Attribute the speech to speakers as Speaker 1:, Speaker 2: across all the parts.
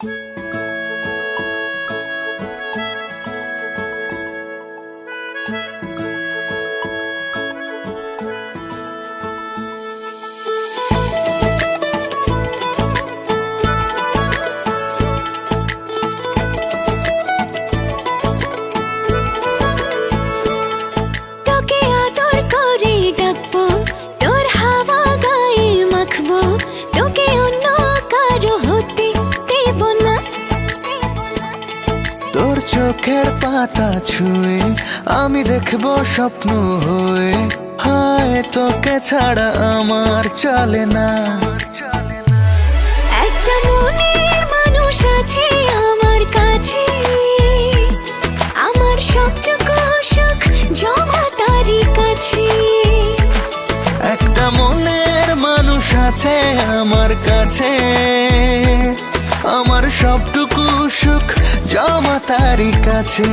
Speaker 1: তোকে
Speaker 2: চোখের পাতা ছুঁয়ে আমি দেখব স্বপ্ন হয়ে। হায় তোকে ছাড়া আমার চলে না।
Speaker 1: একটা মনের মানুষ আছে আমার কাছে। আমার সবটুকু সুখ জমা তারই কাছে।
Speaker 2: একটা মনের মানুষ আছে আমার কাছে। আমার সবটুকু সুখ জমা তারই কাছে।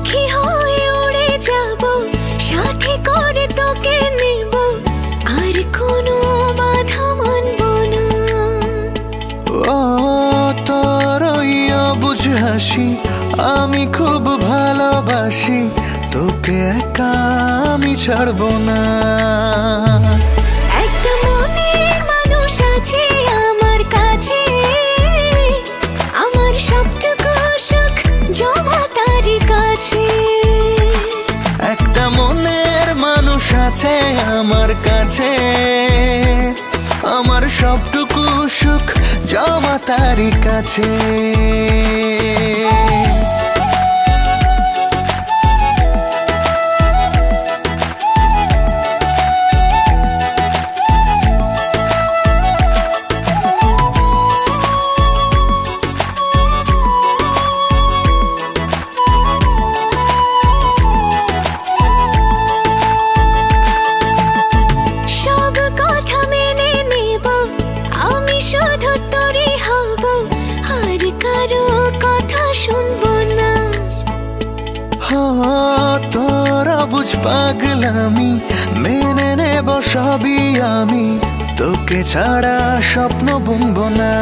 Speaker 1: পাখি হয়ে উড়ে যাব, সাথে করে তোকে নেব। আর কোনো বাধা মানব না।
Speaker 2: ও তোর অবুঝ হাসি, আমি খুব ভালোবাসি, তোকে একা আমি ছাড়বো না।
Speaker 1: আমার কাছে। আমার সবটুকু সুখ জমা তারি কাছে।
Speaker 2: তোরা বুঝ পাগলামি মেনে নেব সবই আমি। তোকে ছাড়া স্বপ্ন বুনব না।